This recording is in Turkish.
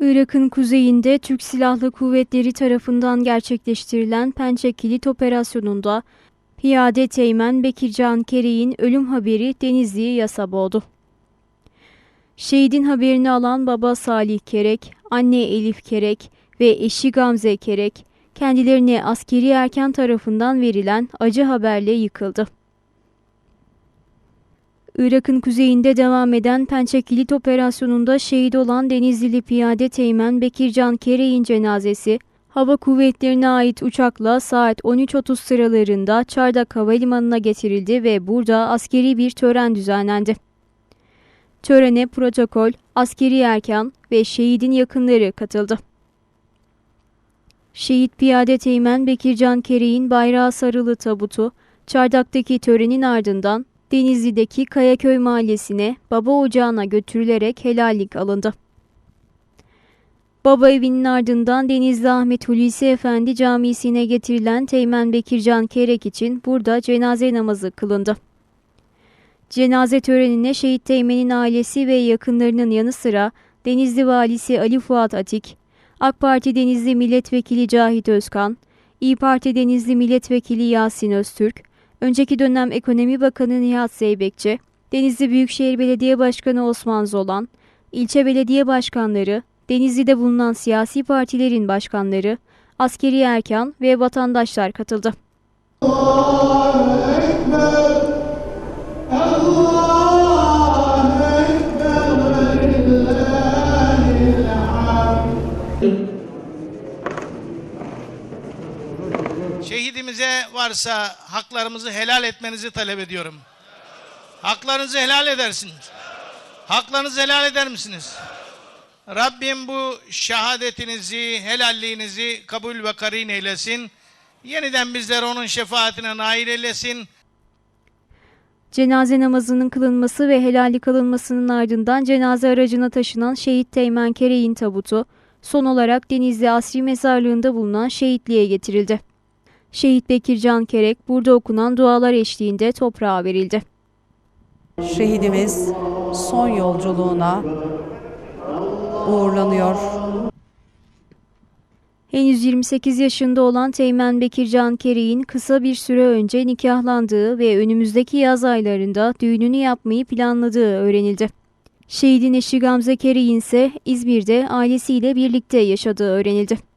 Irak'ın kuzeyinde Türk Silahlı Kuvvetleri tarafından gerçekleştirilen Pençe Kilit Operasyonu'nda Piyade Teğmen Bekircan Kereğin ölüm haberi Denizli'yi yasa boğdu. Şehidin haberini alan baba Salih Kerek, anne Elif Kerek ve eşi Gamze Kerek, kendilerine askeri erken tarafından verilen acı haberle yıkıldı. Irak'ın kuzeyinde devam eden Pençe Kilit Operasyonu'nda şehit olan Denizlili Piyade Teğmen Bekircan Kereğin cenazesi, Hava Kuvvetlerine ait uçakla saat 13.30 sıralarında Çardak Havalimanı'na getirildi ve burada askeri bir tören düzenlendi. Törene protokol, askeri erkan ve şehidin yakınları katıldı. Şehit Piyade Teğmen Bekircan Kereğin bayrağı sarılı tabutu, Çardak'taki törenin ardından Denizli'deki Kayaköy Mahallesi'ne baba ocağına götürülerek helallik alındı. Baba evinin ardından Denizli Ahmet Hulusi Efendi Camisi'ne getirilen Teğmen Bekircan Kerek için burada cenaze namazı kılındı. Cenaze törenine şehit Teğmen'in ailesi ve yakınlarının yanı sıra Denizli Valisi Ali Fuat Atik, AK Parti Denizli Milletvekili Cahit Özkan, İyi Parti Denizli Milletvekili Yasin Öztürk, önceki dönem Ekonomi Bakanı Nihat Zeybekçi, Denizli Büyükşehir Belediye Başkanı Osman Zolan, ilçe belediye başkanları, Denizli'de bulunan siyasi partilerin başkanları, askeri erkan ve vatandaşlar katıldı. Şehidimize varsa haklarımızı helal etmenizi talep ediyorum. Haklarınızı helal edersiniz. Haklarınızı helal eder misiniz? Rabbim bu şehadetinizi, helalliğinizi kabul ve karin eylesin. Yeniden bizleri onun şefaatine nail eylesin. Cenaze namazının kılınması ve helallik alınmasının ardından cenaze aracına taşınan şehit Teğmen Kereğin tabutu son olarak Denizli Asri Mezarlığı'nda bulunan şehitliğe getirildi. Şehit Bekircan Kerek burada okunan dualar eşliğinde toprağa verildi. Şehidimiz son yolculuğuna uğurlanıyor. Henüz 28 yaşında olan Teğmen Bekircan Kereğin kısa bir süre önce nikahlandığı ve önümüzdeki yaz aylarında düğününü yapmayı planladığı öğrenildi. Şehidin eşi Gamze Kereğin ise İzmir'de ailesiyle birlikte yaşadığı öğrenildi.